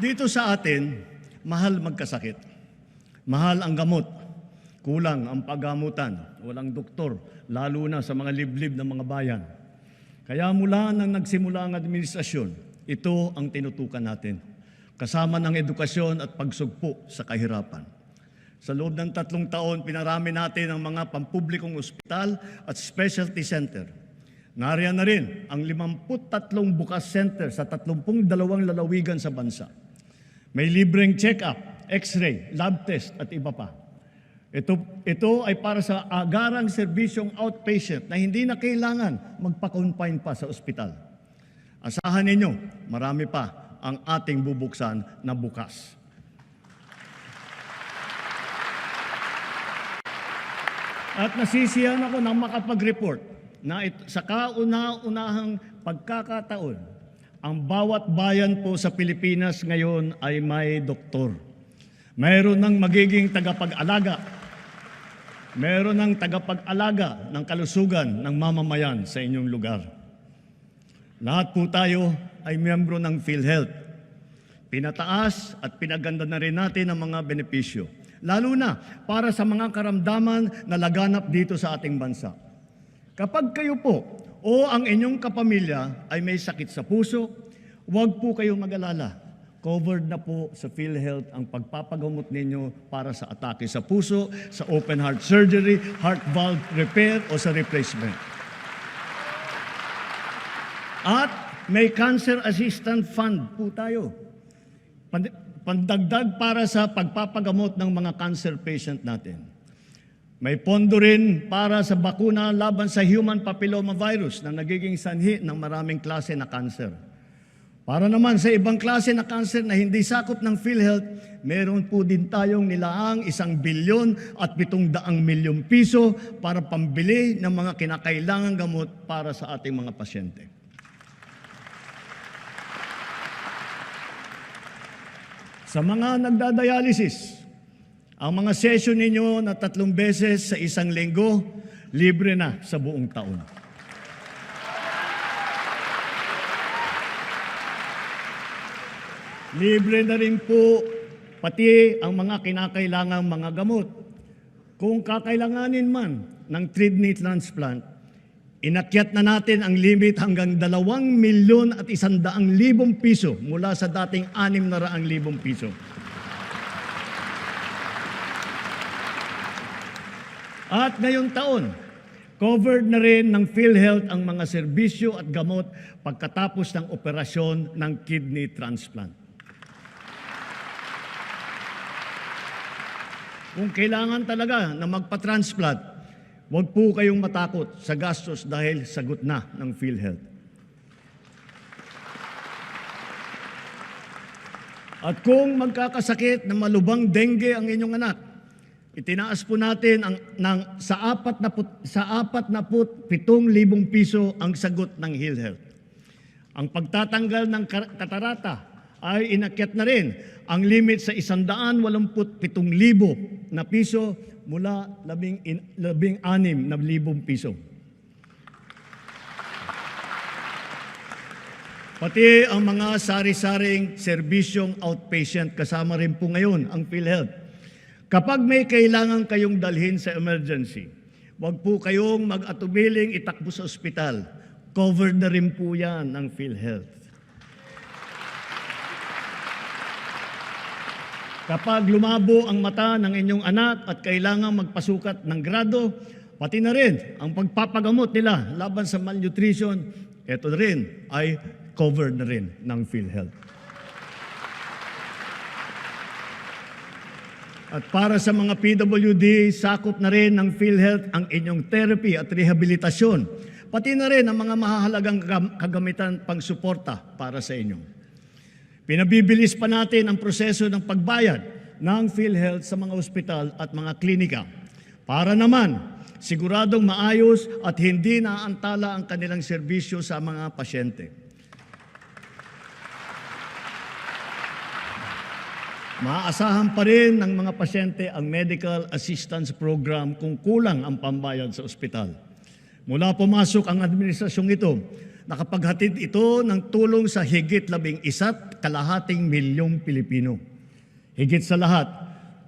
Dito sa atin, mahal magkasakit. Mahal ang gamot. Kulang ang paggamutan. Walang doktor, lalo na sa mga liblib ng mga bayan. Kaya mula nang nagsimula ang administrasyon, ito ang tinutukan natin. Kasama ng edukasyon at pagsugpo sa kahirapan. Sa loob ng tatlong taon, pinarami natin ang mga pampublikong ospital at specialty center. Nariyan na rin ang 53 bukas center sa 32 lalawigan sa bansa. May libreng check-up, x-ray, lab test at iba pa. Ito, ito ay para sa agarang serbisyong outpatient na hindi na kailangan magpa-confine pa sa ospital. Asahan ninyo, marami pa ang ating bubuksan na bukas. At nasisiyan ako nang makapag-report na it, sa kauna-unahang pagkakataon, ang bawat bayan po sa Pilipinas ngayon ay may doktor. Mayroon ng magiging tagapag-alaga. Mayroon ng tagapag-alaga ng kalusugan ng mamamayan sa inyong lugar. Lahat po tayo ay miyembro ng PhilHealth. Pinataas at pinaganda na rin natin ang mga benepisyo. Lalo na para sa mga karamdaman na laganap dito sa ating bansa. Kapag kayo po o ang inyong kapamilya ay may sakit sa puso, huwag po kayong mag-alala. Covered na po sa PhilHealth ang pagpapagamot ninyo para sa atake sa puso, sa open heart surgery, heart valve repair o sa replacement. At may Cancer Assistant Fund po tayo. Pand- Pandagdag para sa pagpapagamot ng mga cancer patient natin. May pondo rin para sa bakuna laban sa human papilloma virus na nagiging sanhi ng maraming klase na cancer. Para naman sa ibang klase na cancer na hindi sakop ng PhilHealth, meron po din tayong nilaang isang bilyon at pitong daang milyong piso para pambili ng mga kinakailangang gamot para sa ating mga pasyente. Sa mga nagdadialysis, ang mga session ninyo na tatlong beses sa isang linggo, libre na sa buong taon. Libre na rin po pati ang mga kinakailangang mga gamot. Kung kakailanganin man ng kidney transplant, inakyat na natin ang limit hanggang dalawang milyon at isandaang libong piso mula sa dating anim na raang libong piso. At ngayong taon, covered na rin ng PhilHealth ang mga serbisyo at gamot pagkatapos ng operasyon ng kidney transplant. Kung kailangan talaga na magpa-transplant, huwag po kayong matakot sa gastos dahil sagot na ng PhilHealth. At kung magkakasakit na malubang dengue ang inyong anak, itinaas po natin ang, ng, sa apat na put, sa apat na put, pitong libong piso ang sagot ng PhilHealth. Ang pagtatanggal ng katarata ay inakyat na rin ang limit sa 187,000 na piso mula labing, in, labing anim na libong piso. Pati ang mga sari-saring serbisyong outpatient kasama rin po ngayon ang PhilHealth. Kapag may kailangan kayong dalhin sa emergency, huwag po kayong mag-atubiling itakbo sa ospital. Covered na rin po yan ng PhilHealth. Kapag lumabo ang mata ng inyong anak at kailangan magpasukat ng grado, pati na rin ang pagpapagamot nila laban sa malnutrition, ito rin ay covered na rin ng PhilHealth. At para sa mga PWD, sakop na rin ng PhilHealth ang inyong therapy at rehabilitasyon, pati na rin ang mga mahahalagang kagam- kagamitan pang-suporta para sa inyo. Pinabibilis pa natin ang proseso ng pagbayad ng PhilHealth sa mga ospital at mga klinika para naman siguradong maayos at hindi naantala ang kanilang serbisyo sa mga pasyente. Maaasahan pa rin ng mga pasyente ang medical assistance program kung kulang ang pambayad sa ospital. Mula pumasok ang administrasyong ito, Nakapaghatid ito ng tulong sa higit labing isa't kalahating milyong Pilipino. Higit sa lahat,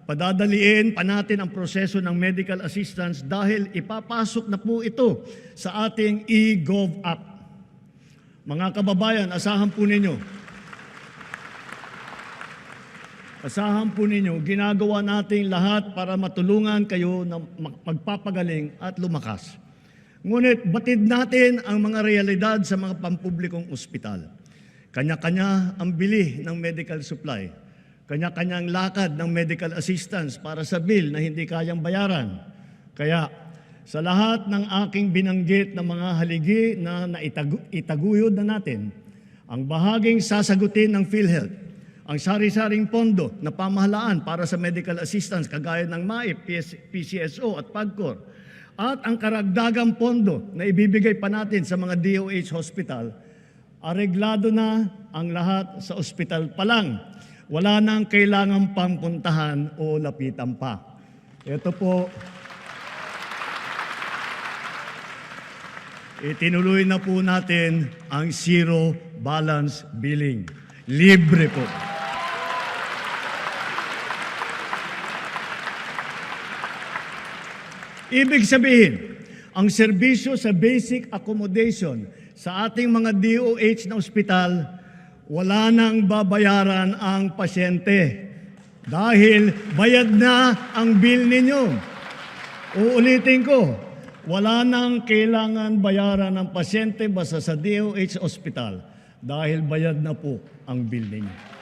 padadaliin pa natin ang proseso ng medical assistance dahil ipapasok na po ito sa ating e-gov app. Mga kababayan, asahan po ninyo, Asahan po ninyo, ginagawa nating lahat para matulungan kayo na mag- magpapagaling at lumakas. Ngunit batid natin ang mga realidad sa mga pampublikong ospital. Kanya-kanya ang bili ng medical supply. Kanya-kanyang lakad ng medical assistance para sa bill na hindi kayang bayaran. Kaya sa lahat ng aking binanggit na mga haligi na naitagu- itaguyod na natin, ang bahaging sasagutin ng PhilHealth ang sari-saring pondo na pamahalaan para sa medical assistance kagaya ng MAIP, PCSO at PAGCOR at ang karagdagang pondo na ibibigay pa natin sa mga DOH hospital, areglado na ang lahat sa ospital pa lang. Wala nang kailangan pang puntahan o lapitan pa. Ito po, itinuloy na po natin ang zero balance billing. Libre po. Ibig sabihin, ang serbisyo sa basic accommodation sa ating mga DOH na ospital, wala nang babayaran ang pasyente dahil bayad na ang bill ninyo. Uulitin ko, wala nang kailangan bayaran ng pasyente basta sa DOH ospital dahil bayad na po ang bill ninyo.